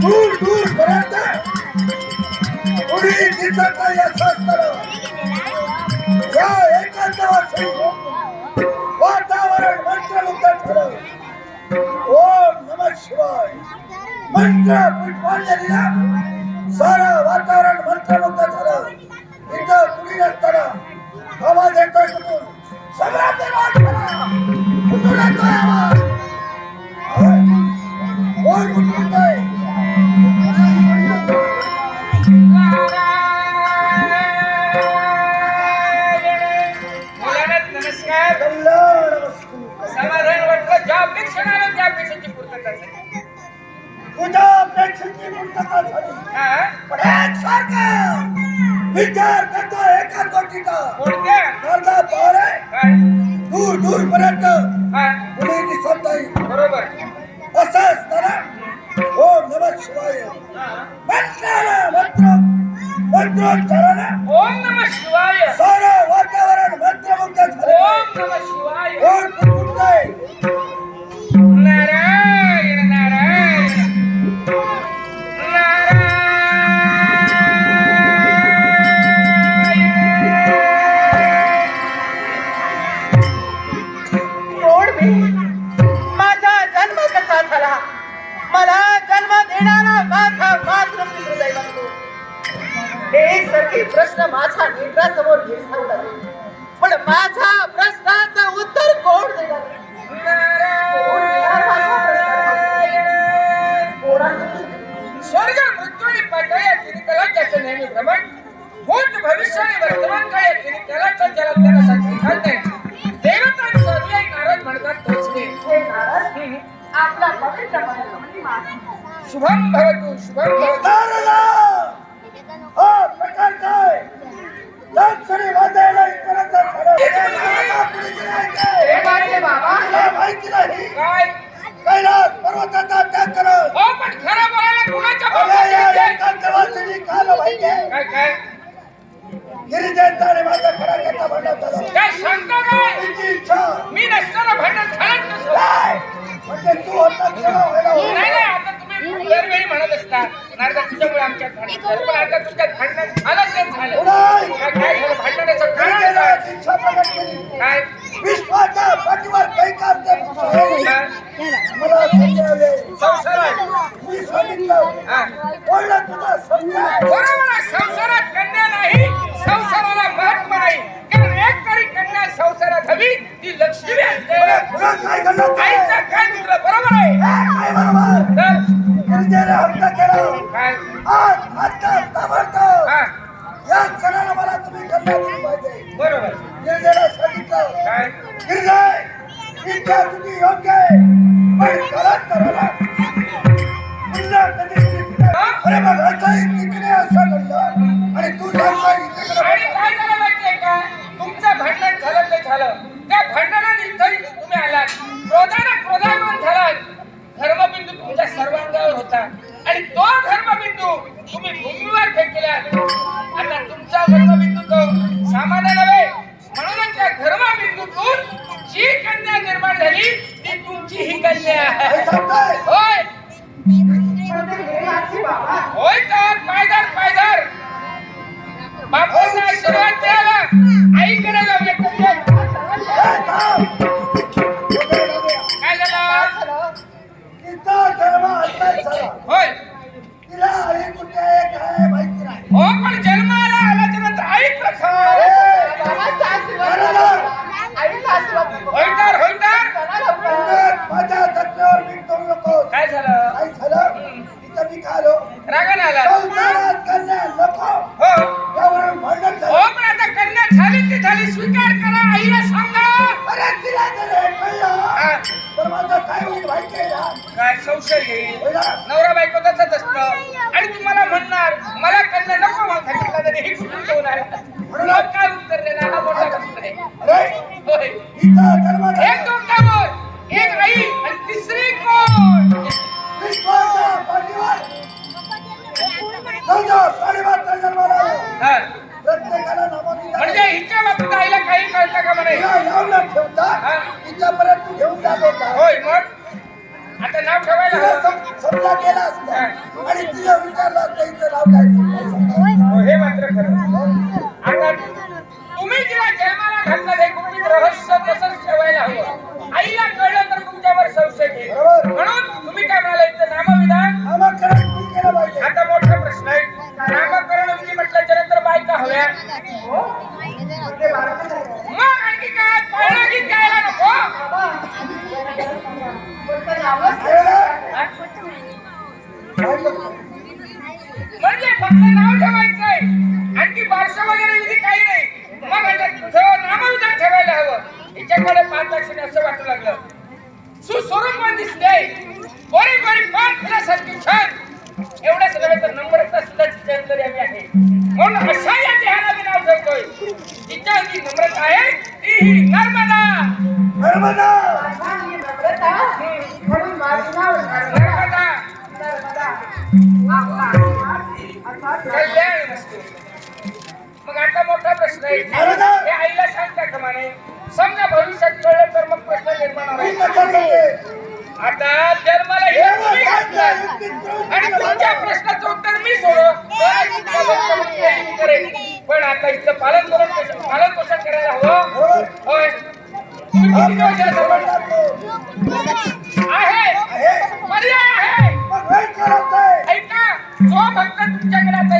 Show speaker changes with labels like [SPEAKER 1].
[SPEAKER 1] दूर दूर पर्यंत कुणी दिसत नाही असं स्थळ. या एकांतावासी वातावरण मंत्रमुग्ध ठरव ओम नम शिवाय मंत्र पुष्पांजलीला सारं वातावरण मंत्रमुग्ध झालं इथं कुणी नसताना आवाज येतोय कुठून सगळा देवास करा
[SPEAKER 2] मुलांनाच समाधान वाटलं ज्या अपेक्षा आलं त्या अपेक्षाची पूर्तता झाली
[SPEAKER 1] तुझ्या अपेक्षेची पूर्तता झाली
[SPEAKER 2] हा?
[SPEAKER 1] पण एकसारखं विचार करतो एका गोष्टीचा
[SPEAKER 2] कोणत्या
[SPEAKER 1] दूर दूर पर्यंत कुणी दिसत नाही
[SPEAKER 2] बरोबर
[SPEAKER 1] असं असताना ओम नम शिवाय मंत्राला मंत्र मंत्रोच्चाराने
[SPEAKER 2] ओम नम शिवाय
[SPEAKER 3] हे सगळे प्रश्न माझ्या नेत्रासमोर लागले पण माझ्या प्रश्नाचं उत्तर कोण देणार?
[SPEAKER 2] स्वर्ग मृत्यू आणि पाताळ या तिन्ही कलांच्याचं नेहमी भ्रमण. भूत भविष्य आणि वर्तमान काळ या तिन्ही कलांच्या ज्याला त्याला साक्षी घालते देवता आणि सर्व नारद म्हणतात
[SPEAKER 3] नारद, आपला पवित्र महिमा
[SPEAKER 2] शुभम भवतु शुभम भवतु
[SPEAKER 1] नारदा! हा प्रकार काय लक्षणे वाजायला इथपर्यंत झालं. नारदा कुणी केलंय काय?
[SPEAKER 3] हे माझे बाबा.
[SPEAKER 1] तुला माहिती नाही.
[SPEAKER 2] काय?
[SPEAKER 1] कैलास पर्वताचा त्याग करत
[SPEAKER 2] हो पण खरं बोलायला कुणाच्या
[SPEAKER 1] अगं, या
[SPEAKER 2] बाबतीत
[SPEAKER 1] एकांतवासिनी काल माहितीये
[SPEAKER 2] काय काय?
[SPEAKER 1] गिरिजनचा आणि माझा खरा घेता भांडण झालं.
[SPEAKER 2] काय सांगता काय?
[SPEAKER 1] तुझी इच्छा.
[SPEAKER 2] मी नसताना भांडण झालं
[SPEAKER 1] काय? म्हणजे तू होता तेव्हा व्हायला
[SPEAKER 2] नाही
[SPEAKER 1] होतं.
[SPEAKER 2] नाही आता तुम्ही म्हणत असता नारदा तुझ्यामुळे आमच्यात भांडण झालं. पण आता तुमच्यात भांडण झालं ते झालं.
[SPEAKER 1] नाही.
[SPEAKER 2] काय काय झालं? भांडणाचं कारण काय?
[SPEAKER 1] गिरिजनाची इच्छा प्रकट केली.
[SPEAKER 2] काय?
[SPEAKER 1] विश्वाच्या पाठीवर कैकांचे पुत्र आहे.
[SPEAKER 2] काय?
[SPEAKER 1] मला समजावे
[SPEAKER 2] संसारात.
[SPEAKER 1] मी सांगितलं.
[SPEAKER 2] हा.
[SPEAKER 1] बोलला तुझा समजा
[SPEAKER 2] बरोबर. आहे संसारात कन्या नाही संसाराला महत्त्व नाही. कारण एक तरी कन्या संसारात हवी ती लक्ष्मी असते
[SPEAKER 1] तुला काय?
[SPEAKER 2] आईचं तुला बरोबर आहे.
[SPEAKER 1] काय बरोबर?
[SPEAKER 2] तर
[SPEAKER 1] गिरिजेने हट्ट केला. आज हट्ट ताबडतोब.
[SPEAKER 2] हा.
[SPEAKER 1] या क्षणाला मला तुम्ही कन्या दिली पाहिजे.
[SPEAKER 2] बरोबर.
[SPEAKER 1] गिरिजेला सांगितलं.
[SPEAKER 2] काय?
[SPEAKER 1] गिरिजय इच्छा तुझी योग्य आहे. पण करत करायला. पुन्हा कधी अरे मग असं तिकडे असं घडलं. आणि तू सांगता इकडे
[SPEAKER 2] आणि काय झालं माहितीये का? तुमचं भांडण झालं ते झालं. तुमची ही कन्या
[SPEAKER 1] काय
[SPEAKER 2] आहे
[SPEAKER 1] सांगताय
[SPEAKER 2] होय
[SPEAKER 3] म्हणजे हे
[SPEAKER 2] झाली ती झाली स्वीकार करा आईला सांगा.
[SPEAKER 1] अरे तिला कळलं. तर माझं काय होईल माहिती
[SPEAKER 2] काय संशय येईल? नवरा बायको तसंच असतं. आणि तुम्हाला म्हणणार मला कन्या नको मग सांगितलं तरी हे कुठून घेऊन आला म्हणून मग काय उत्तर देणार? हा मोठा प्रश्न आहे.
[SPEAKER 1] अरे
[SPEAKER 2] होय. एक
[SPEAKER 1] झाला
[SPEAKER 2] दोन कामं एक आई आणि तिसरी कोण?
[SPEAKER 1] पाठीवर जन्माला आलो
[SPEAKER 2] हा.
[SPEAKER 1] प्रत्येकाला नामाभिमान
[SPEAKER 2] म्हणजे हिच्या बाबतीत आईला काही कळतं का म्हणे?
[SPEAKER 1] तुला लावलं ठेवता
[SPEAKER 2] हा.
[SPEAKER 1] तिच्यापर्यंत तू घेऊन जात होता
[SPEAKER 2] होय मग? आता नाव ठेवायला
[SPEAKER 1] तिला
[SPEAKER 2] हवं.
[SPEAKER 1] सम- समजा गेला असता आणि तिला विचारलं असतं हिचं नाव काय?
[SPEAKER 2] हो, हे मात्र खरं म्हणजे फक्त नाव ठेवायचंय. आणखी बारसं वगैरे विधी काही नाही. मग नामविधान ठेवायला हवं. हिच्याकडे पाच असं वाटू लागलं. सुस्वरूप दिसते गोरी गोरी फिरासारखी छान. एवढंच नव्हे तर नंबर सुद्धा तिच्या आम्ही आहे. म्हणून अशा या देहाला नाव ठेवतोय. तिच्या नम्रता आहे ती ही नर्मदा.
[SPEAKER 1] नर्मदा!
[SPEAKER 2] कल्याण असते मग आता मोठा प्रश्न आहे. हे आईला सांगता का म्हणे समजा भविष्यात कळलं तर मग प्रश्न निर्माण होईल? आता
[SPEAKER 1] हे करून
[SPEAKER 2] आणि तुमच्या. प्रश्नाचं उत्तर मी सोडव पण आता इथं पालन करून पालन पोषण करायला हवं? होय. आहे
[SPEAKER 1] आहे.
[SPEAKER 2] पर्याय. ऐका जो भक्त तुमच्याकडे आता